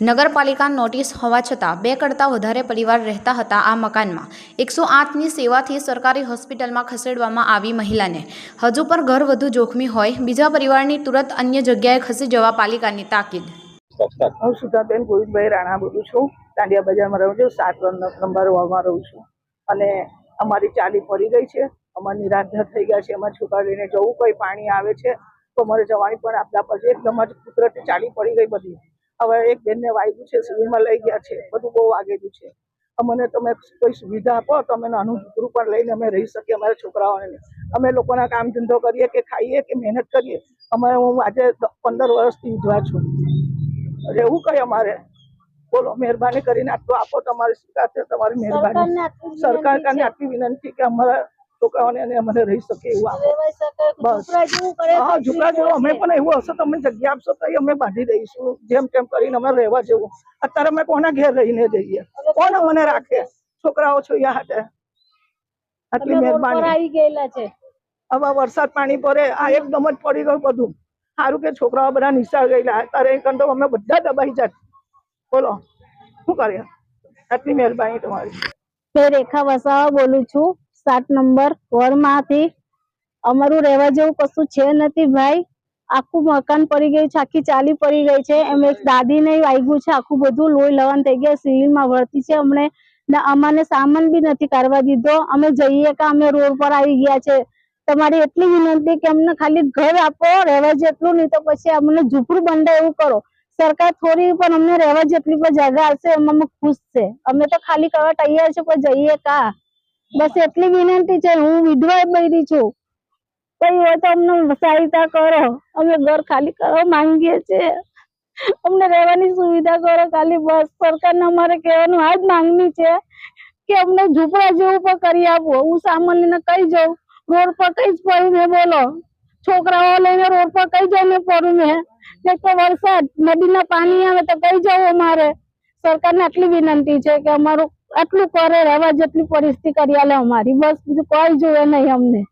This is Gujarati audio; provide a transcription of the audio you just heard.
નગરપાલિકા નોટિસ હોવા છતાં બે કરતાં વધારે પરિવાર રહેતા હતા આ મકાનમાં. એકસો આઠની સેવાથી સરકારી હોસ્પિટલમાં ખસેડવામાં આવી મહિલાને. હજુ પણ ઘર વધુ જોખમી હોય, બીજા પરિવારની તુરંત અન્ય જગ્યાએ ખસી જવા પાલિકાની તાકીદ. હું સુધાબેન ગોવિંદભાઈ રાણા બોલું છું. દાંડિયા બજારમાં રહું છું. સાત નંબર વોર્ડમાં રહું છું. અને અમારી ચાલી પડી ગઈ છે. અમારે નિરાધાર થઈ ગયા છે. અમારે છોકરા જવું કોઈ પાણી આવે છે તો અમારે જવાની પણ આપદા પછી એકદમ જ કુદરતી ચાલી પડી ગઈ બધી. હવે એક બેનને વાગ્યું છે સિવિલમાં લઈ ગયા છે બધું બહુ વાગેલું છે. અમને તમે કોઈ સુવિધા આપો તો અમે નાનું છોકરું પણ લઈને અમે રહી શકીએ અમારા છોકરાઓને અમે લોકોના કામ ધંધો કરીએ કે ખાઈએ કે મહેનત કરીએ અમે હું આજે પંદર વર્ષથી વિધવા છું. રહેવું કઈ અમારે? બોલો મહેરબાની કરીને આટલું આપો તમારી સ્વીકાર છે તમારી મહેરબાની. સરકાર આટલી વિનંતી કે અમારા છોકરાઓને અને રહી શકીએ એવું હા ઝુકડા જેવું. અમે પણ એવું હશે તમે જગ્યા આપશો તો અમે બાંધી દઈશું જેમ તેમ કરીને અમે રહેવા જેવું. અત્યારે અમે કોના ઘેર રહીને જઈએ? કોણ અમને રાખે? છોકરાઓ છો યા હાટે? આટલી મહેરબાની. આવી ગયેલા છે. હવે વરસાદ પાણી પડે આ એકદમ જ પડી ગયું બધું. સારું કે છોકરાઓ બધા નિશાળ ગયેલા. અત્યારે કંટો અમે બધા દબાઈ જાત. બોલો શું કરીએ આટલી મહેરબાની તમારી. મેં રેખા વસાવા બોલું છું. સાત નંબર વરમાંથી. અમારું રહેવા જેવું કશું છે નથી ભાઈ. આખું મકાન પડી ગયું છે, આખી ચાલી પડી ગઈ છે. એમ એક દાદીને વાગ્યું છે, આખું બધું લોહી લવાન થઈ ગયા સિવિલમાં ભરતી છે. અમને અમાને સામાન બી નથી કાઢવા દીધો. અમે જઈએ કે અમે રોડ પર આવી ગયા છે. તમારી એટલી વિનંતી કે અમને ખાલી ઘર આપો, રહેવા જેટલું નહીં તો પછી અમને ઝૂંપડું બંધ એવું કરો. સરકાર થોડી પણ અમને રહેવા જેટલી પણ જગ્યા હશે એમાં અમે ખુશ છે. અમે તો ખાલી કરવા તૈયાર છે, પણ જઈએ કા બસ એટલી વિનંતી છે, હું વિધવા બની છું. કઈ હોય તો અમને સહાયતા કરો. અમે ઘર ખાલી કરવા માંગીએ છીએ. અમને રહેવાની સુવિધા કરો ખાલી બસ. સરકારને અમારે કહેવાનું આ જ માંગણી છે કે અમને ઝૂંપડા જેવું પણ કરી આપો. હું સામાન લઈને કઈ જાઉં, રોડ પર કઈ જ પડી મેં બોલો. છોકરાઓ લઈને રોડ પર કઈ જાઉં મેં પડું મેં તો વરસાદ, નદીના પાણી આવે તો કઈ જવું અમારે? સરકારને આટલી વિનંતી છે કે અમારું આટલું કરે રહેવા જેટલી પરિસ્થિતિ કરી અમારી. બસ બીજું કોઈ જોવે નહીં અમને.